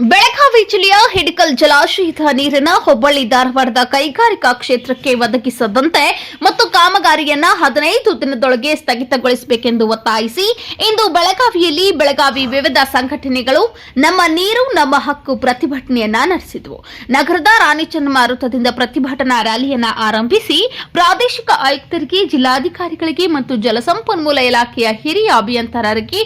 ಬೆಳಕು ಬೆಳಗಾವಿ ಜಿಲ್ಲೆಯ ಹಿಡಕಲ್ ಜಲಾಶಯದ ನೀರನ್ನ ಹುಬ್ಬಳ್ಳಿ ಧಾರವಾಡದ ಕೈಗಾರಿಕಾ ಕ್ಷೇತ್ರಕ್ಕೆ ಒದಗಿಸದಂತೆ ಮತ್ತು ಕಾಮಗಾರಿಯನ್ನ ಹದಿನೈದು ದಿನದೊಳಗೆ ಸ್ಥಗಿತಗೊಳಿಸಬೇಕೆಂದು ಒತ್ತಾಯಿಸಿ ಇಂದು ಬೆಳಗಾವಿಯಲ್ಲಿ ಬೆಳಗಾವಿ ವಿವಿಧ ಸಂಘಟನೆಗಳು ನಮ್ಮ ನೀರು, ನಮ್ಮ ಹಕ್ಕು ಪ್ರತಿಭಟನೆಯನ್ನ ನಡೆಸಿದವು. ನಗರದ ರಾಣಿ ಚೆನ್ನಮ್ಮ ವೃತ್ತದಿಂದ ಪ್ರತಿಭಟನಾ ರ್ಯಾಲಿಯನ್ನ ಆರಂಭಿಸಿ ಪ್ರಾದೇಶಿಕ ಆಯುಕ್ತರಿಗೆ, ಜಿಲ್ಲಾಧಿಕಾರಿಗಳಿಗೆ ಮತ್ತು ಜಲಸಂಪನ್ಮೂಲ ಇಲಾಖೆಯ ಹಿರಿಯ ಅಭಿಯಂತರರಿಗೆ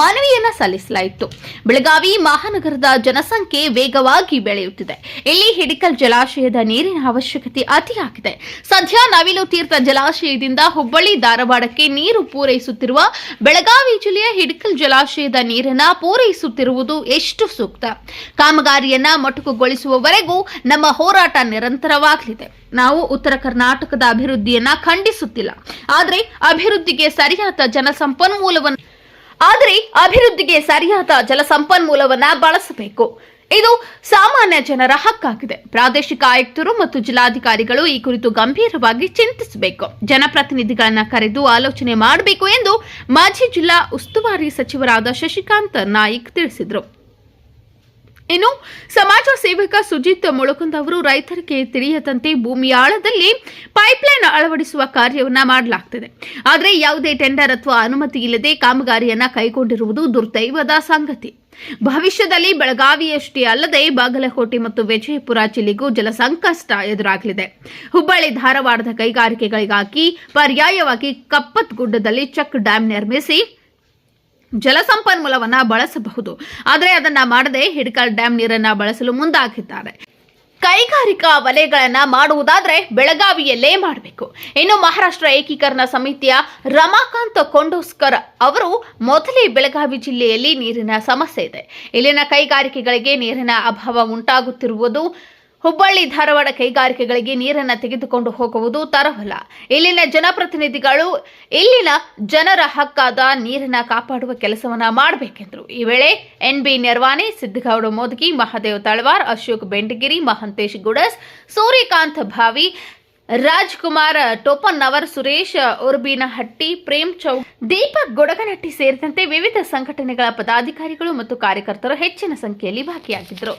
ಮನವಿಯನ್ನ ಸಲ್ಲಿಸಲಾಯಿತು. ಬೆಳಗಾವಿ ಮಹಾನಗರದ ಜನಸಂಖ್ಯೆ ವೇಗವಾಗಿ ಬೆಳೆಯುತ್ತಿದೆ. ಇಲ್ಲಿ ಹಿಡಿಕಲ್ ಜಲಾಶಯದ ನೀರಿನ ಅವಶ್ಯಕತೆ ಅತಿಯಾಗಿದೆ ಸದ್ಯ ನವಿಲು ತೀರ್ಥ ಜಲಾಶಯದಿಂದ ಹುಬ್ಬಳ್ಳಿ ಧಾರವಾಡಕ್ಕೆ ನೀರು ಪೂರೈಸುತ್ತಿರುವ ಬೆಳಗಾವಿ ಜಿಲ್ಲೆಯ ಹಿಡಿಕಲ್ ಜಲಾಶಯದ ನೀರನ್ನ ಪೂರೈಸುತ್ತಿರುವುದು ಎಷ್ಟು ಸೂಕ್ತ? ಕಾಮಗಾರಿಯನ್ನ ಮೊಟಕುಗೊಳಿಸುವವರೆಗೂ ನಮ್ಮ ಹೋರಾಟ ನಿರಂತರವಾಗಲಿದೆ. ನಾವು ಉತ್ತರ ಕರ್ನಾಟಕದ ಅಭಿವೃದ್ಧಿಯನ್ನ ಖಂಡಿಸುತ್ತಿಲ್ಲ. ಆದರೆ ಅಭಿವೃದ್ಧಿಗೆ ಸರಿಯಾದ ಜನಸಂಪನ್ಮೂಲವನ್ನು ಆದರೆ ಅಭಿವೃದ್ಧಿಗೆ ಸರಿಯಾದ ಜಲಸಂಪನ್ಮೂಲವನ್ನ ಬಳಸಬೇಕು. ಇದು ಸಾಮಾನ್ಯ ಜನರ ಹಕ್ಕಾಗಿದೆ. ಪ್ರಾದೇಶಿಕ ಆಯುಕ್ತರು ಮತ್ತು ಜಿಲ್ಲಾಧಿಕಾರಿಗಳು ಈ ಕುರಿತು ಗಂಭೀರವಾಗಿ ಚಿಂತಿಸಬೇಕು. ಜನಪ್ರತಿನಿಧಿಗಳನ್ನ ಕರೆದು ಆಲೋಚನೆ ಮಾಡಬೇಕು ಎಂದು ಮಾಜಿ ಜಿಲ್ಲಾ ಉಸ್ತುವಾರಿ ಸಚಿವರಾದ ಶಶಿಕಾಂತ ನಾಯಕ್ ತಿಳಿಸಿದರು. ಇನ್ನು ಸಮಾಜ ಸೇವಕ ಸುಜಿತ್ ಮುಳುಕುಂದ್ ಅವರು ರೈತರಿಗೆ ತಿಳಿಯದಂತೆ ಭೂಮಿಯ ಆಳದಲ್ಲಿ ಪೈಪ್ಲೈನ್ ಅಳವಡಿಸುವ ಕಾರ್ಯವನ್ನ ಮಾಡಲಾಗ್ತಿದೆ. ಆದರೆ ಯಾವುದೇ ಟೆಂಡರ್ ಅಥವಾ ಅನುಮತಿ ಇಲ್ಲದೆ ಕಾಮಗಾರಿಯನ್ನ ಕೈಗೊಂಡಿರುವುದು ದುರ್ದೈವದ ಸಂಗತಿ. ಭವಿಷ್ಯದಲ್ಲಿ ಬೆಳಗಾವಿಯಷ್ಟೇ ಅಲ್ಲದೆ ಬಾಗಲಕೋಟೆ ಮತ್ತು ವಿಜಯಪುರ ಜಿಲ್ಲೆಗೂ ಜಲ ಸಂಕಷ್ಟ ಎದುರಾಗಲಿದೆ. ಹುಬ್ಬಳ್ಳಿ ಧಾರವಾಡದ ಕೈಗಾರಿಕೆಗಳಿಗಾಗಿ ಪರ್ಯಾಯವಾಗಿ ಕಪ್ಪತ್ಗುಡ್ಡದಲ್ಲಿ ಚೆಕ್ ಡ್ಯಾಂ ನಿರ್ಮಿಸಿ ಜಲಸಂಪನ್ಮೂಲವನ್ನು ಬಳಸಬಹುದು. ಆದರೆ ಅದನ್ನ ಮಾಡದೆ ಹಿಡ್ಕಲ್ ಡ್ಯಾಂ ನೀರನ್ನ ಬಳಸಲು ಮುಂದಾಗಿದ್ದಾರೆ. ಕೈಗಾರಿಕಾ ವಲಯಗಳನ್ನು ಮಾಡುವುದಾದರೆ ಬೆಳಗಾವಿಯಲ್ಲೇ ಮಾಡಬೇಕು. ಇನ್ನು ಮಹಾರಾಷ್ಟ್ರ ಏಕೀಕರಣ ಸಮಿತಿಯ ರಮಾಕಾಂತ್ ಕೊಂಡೋಸ್ಕರ್ ಅವರು ಮೊದಲೇ ಬೆಳಗಾವಿ ಜಿಲ್ಲೆಯಲ್ಲಿ ನೀರಿನ ಸಮಸ್ಯೆ ಇದೆ. ಇಲ್ಲಿನ ಕೈಗಾರಿಕೆಗಳಿಗೆ ನೀರಿನ ಅಭಾವ ಉಂಟಾಗುತ್ತಿರುವುದು ಹುಬ್ಬಳ್ಳಿ ಧಾರವಾಡ ಕೈಗಾರಿಕೆಗಳಿಗೆ ನೀರನ್ನು ತೆಗೆದುಕೊಂಡು ಹೋಗುವುದು ತರವಲ್ಲ. ಇಲ್ಲಿನ ಜನಪ್ರತಿನಿಧಿಗಳು ಇಲ್ಲಿನ ಜನರ ಹಕ್ಕಾದ ನೀರನ್ನ ಕಾಪಾಡುವ ಕೆಲಸವನ್ನ ಮಾಡಬೇಕೆಂದರು. ಈ ವೇಳೆ ಎನ್ಬಿ ನಿರ್ವಾಣಿ ಸಿದ್ದಗೌಡ ಮೋದಗಿ, ಮಹಾದೇವ್ ತಳವಾರ್, ಅಶೋಕ್ ಬೆಂಡಗಿರಿ, ಮಹಂತೇಶ್ ಗುಡಸ್, ಸೂರ್ಯಕಾಂತ್ ಭಾವಿ, ರಾಜ್ಕುಮಾರ್ ಟೋಪನ್ನವರ್ ಸುರೇಶ್ ಉರ್ಬಿನಹಟ್ಟಿ, ಪ್ರೇಮ್ ಚೌಕ್ ದೀಪಕ್ ಗೊಡಗನಟ್ಟಿ ಸೇರಿದಂತೆ ವಿವಿಧ ಸಂಘಟನೆಗಳ ಪದಾಧಿಕಾರಿಗಳು ಮತ್ತು ಕಾರ್ಯಕರ್ತರು ಹೆಚ್ಚಿನ ಸಂಖ್ಯೆಯಲ್ಲಿ ಭಾಗಿಯಾಗಿದ್ದರು.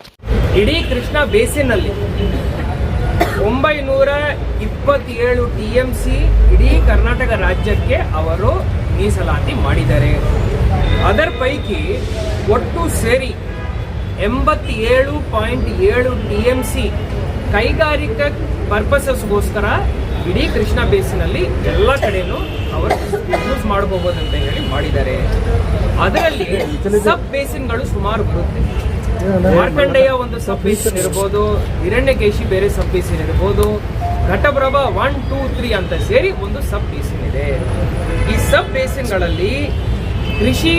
ಇಡೀ ಕೃಷ್ಣ ಬೇಸಿನಲ್ಲಿ ಒಂಬೈನೂರ ಇಪ್ಪತ್ತೇಳು ಟಿ ಎಂ ಸಿ ಇಡೀ ಕರ್ನಾಟಕ ರಾಜ್ಯಕ್ಕೆ ಅವರು ಮೀಸಲಾತಿ ಮಾಡಿದ್ದಾರೆ ಅದರ ಪೈಕಿ ಒಟ್ಟು ಸೇರಿ ಎಂಬತ್ತೇಳು ಪಾಯಿಂಟ್ ಏಳು ಟಿ ಎಂ ಸಿ ಕೈಗಾರಿಕಾ ಪರ್ಪಸಸ್ಗೋಸ್ಕರ ಇಡೀ ಕೃಷ್ಣ ಬೇಸಿನಲ್ಲಿ ಎಲ್ಲ ಕಡೆನೂ ಅವರು ಯೂಸ್ ಮಾಡಬಹುದಂತ ಹೇಳಿ ಮಾಡಿದ್ದಾರೆ ಅದರಲ್ಲಿ ಸಬ್ ಬೇಸಿನ್ಗಳು ಸುಮಾರು ಬರುತ್ತೆ. ಮಾರ್ಕಂಡೆಯ ಒಂದು ಸಬ್ ಬೇಸಿನ್ ಇರ್ಬೋದು ಹಿರಣ್ಯಕೇಶಿ ಬೇರೆ ಸಬ್ ಬೇಸಿನ್ ಇರ್ಬೋದು, ಘಟಪ್ರಭಾ ಒನ್ ಟೂ ತ್ರೀ ಅಂತ ಸೇರಿ ಒಂದು ಸಬ್ ಬೇಸಿನ್ ಇದೆ. ಈ ಸಬ್ ಬೇಸಿನ್ಗಳಲ್ಲಿ ಕೃಷಿ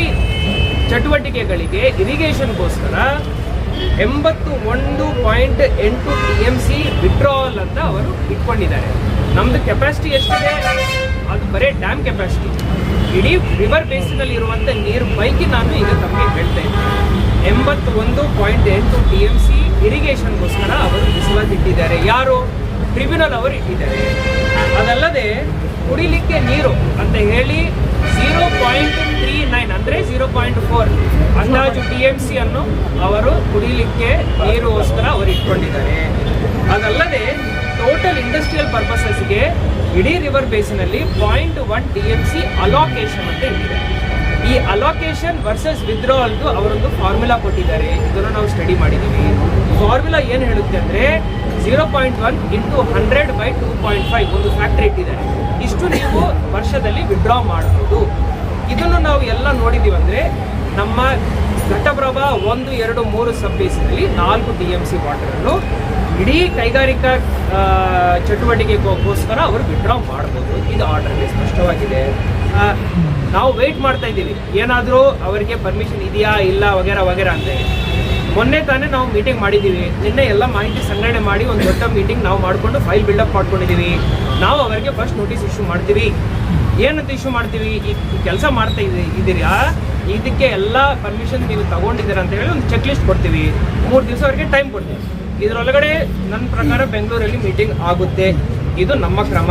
ಚಟುವಟಿಕೆಗಳಿಗೆ ಇರಿಗೇಷನ್ಗೋಸ್ಕರ ಎಂಬತ್ತು ಒಂದು ಪಾಯಿಂಟ್ ಎಂಟು ಟಿ ಎಂ ಸಿ ವಿಡ್ರಾವಲ್ ಅಂತ ಅವರು ಇಟ್ಕೊಂಡಿದ್ದಾರೆ. ನಮ್ದು ಕೆಪಾಸಿಟಿ ಎಷ್ಟಿದೆ? ಅದು ಬರೀ ಡ್ಯಾಮ್ ಕೆಪಾಸಿಟಿ ಇಡೀ ರಿವರ್ ಬೇಸಿನಲ್ಲಿ ಇರುವಂಥ ನೀರು ಪೈಕಿ ನಾನು ಈಗ ತಮಗೆ ಹೇಳ್ತಾ ಎಂಬತ್ತೊಂದು ಪಾಯಿಂಟ್ ಎಂಟು ಟಿ ಎಂ ಸಿ ಇರಿಗೇಷನ್ಗೋಸ್ಕರ ಅವರು ಮೀಸಲಾಗಿಟ್ಟಿದ್ದಾರೆ ಯಾರು? ಟ್ರಿಬ್ಯುನಲ್ ಅವರು ಇಟ್ಟಿದ್ದಾರೆ. ಅದಲ್ಲದೆ ಕುಡಿಲಿಕ್ಕೆ ನೀರು ಅಂತ ಹೇಳಿ ಝೀರೋ ಪಾಯಿಂಟ್ ತ್ರೀ ನೈನ್ ಅಂದರೆ ಝೀರೋ ಪಾಯಿಂಟ್ ಫೋರ್ ಅಂದಾಜು ಟಿ ಎಂ ಸಿಯನ್ನು ಅವರು ಕುಡಿಲಿಕ್ಕೆ ನೀರುಗೋಸ್ಕರ ಅವರು ಇಟ್ಕೊಂಡಿದ್ದಾರೆ. ಅದಲ್ಲದೆ ಟೋಟಲ್ ಇಂಡಸ್ಟ್ರಿಯಲ್ ಪರ್ಪಸಸ್ಗೆ ಇಡೀ river ಬೇಸಿನಲ್ಲಿ point one T M C allocation ಅಂತ ಇದೆ ಈ ಅಲೋಕೇಶನ್ ವರ್ಸಸ್ ವಿತ್ಡ್ರಾವಲ್ದು ಅವರೊಂದು ಫಾರ್ಮುಲಾ ಕೊಟ್ಟಿದ್ದಾರೆ. ಇದನ್ನು ನಾವು ಸ್ಟಡಿ ಮಾಡಿದ್ದೀವಿ. ಫಾರ್ಮುಲಾ ಏನು ಹೇಳುತ್ತೆ ಅಂದರೆ zero point one into hundred by two point five ಒಂದು ಫ್ಯಾಕ್ಟ್ರಿ ಇಟ್ಟಿದ್ದಾರೆ. ಇಷ್ಟು ನೀವು ವರ್ಷದಲ್ಲಿ ವಿಡ್ರಾ ಮಾಡಬಹುದು. ಇದನ್ನು ನಾವು ಎಲ್ಲ ನೋಡಿದ್ದೀವಿ ಅಂದರೆ ನಮ್ಮ ಘಟಪ್ರಭಾ ಒಂದು, ಎರಡು, ಮೂರು ಸಬ್ ಬೇಸಿನಲ್ಲಿ ನಾಲ್ಕು ಟಿ ಎಂ ಸಿ ವಾಟರನ್ನು ಇಡೀ ಕೈಗಾರಿಕಾ ಚಟುವಟಿಕೆಗೋಸ್ಕರ ಅವರು ವಿಡ್ರಾ ಮಾಡ್ಬೋದು. ಇದು ಆರ್ಡರ್ಗೆ ಸ್ಪಷ್ಟವಾಗಿದೆ. ನಾವು ವೆಯ್ಟ್ ಮಾಡ್ತಾ ಇದ್ದೀವಿ. ಏನಾದರೂ ಅವರಿಗೆ ಪರ್ಮಿಷನ್ ಇದೆಯಾ, ಇಲ್ಲ, ವಗೇರ, ವಗೇರಾ ಅಂತ ಮೊನ್ನೆ ತಾನೇ ನಾವು ಮೀಟಿಂಗ್ ಮಾಡಿದ್ದೀವಿ. ನಿನ್ನೆ ಎಲ್ಲ ಮಾಹಿತಿ ಸಂಗ್ರಹಣೆ ಮಾಡಿ ಒಂದು ದೊಡ್ಡ ಮೀಟಿಂಗ್ ನಾವು ಮಾಡಿಕೊಂಡು ಫೈಲ್ ಬಿಲ್ಡಪ್ ಮಾಡ್ಕೊಂಡಿದ್ದೀವಿ. ನಾವು ಅವರಿಗೆ ಫಸ್ಟ್ ನೋಟಿಸ್ ಇಶ್ಯೂ ಮಾಡ್ತೀವಿ. ಏನಂತ ಇಶ್ಯೂ ಮಾಡ್ತೀವಿ? ಈ ಕೆಲಸ ಮಾಡ್ತಾ ಇದ್ದೀವಿ ಇದ್ದೀರಾ? ಇದಕ್ಕೆ ಎಲ್ಲ ಪರ್ಮಿಷನ್ ನೀವು ತಗೊಂಡಿದ್ದೀರಾ ಅಂತ ಹೇಳಿ ಒಂದು ಚೆಕ್ ಲಿಸ್ಟ್ ಕೊಡ್ತೀವಿ. ಮೂರು ದಿವಸವರೆಗೆ ಟೈಮ್ ಕೊಡ್ತೀವಿ. ಇದರೊಳಗಡೆ ನನ್ನ ಪ್ರಕಾರ ಬೆಂಗಳೂರಲ್ಲಿ ಮೀಟಿಂಗ್ ಆಗುತ್ತೆ. ಇದು ನಮ್ಮ ಕ್ರಮ.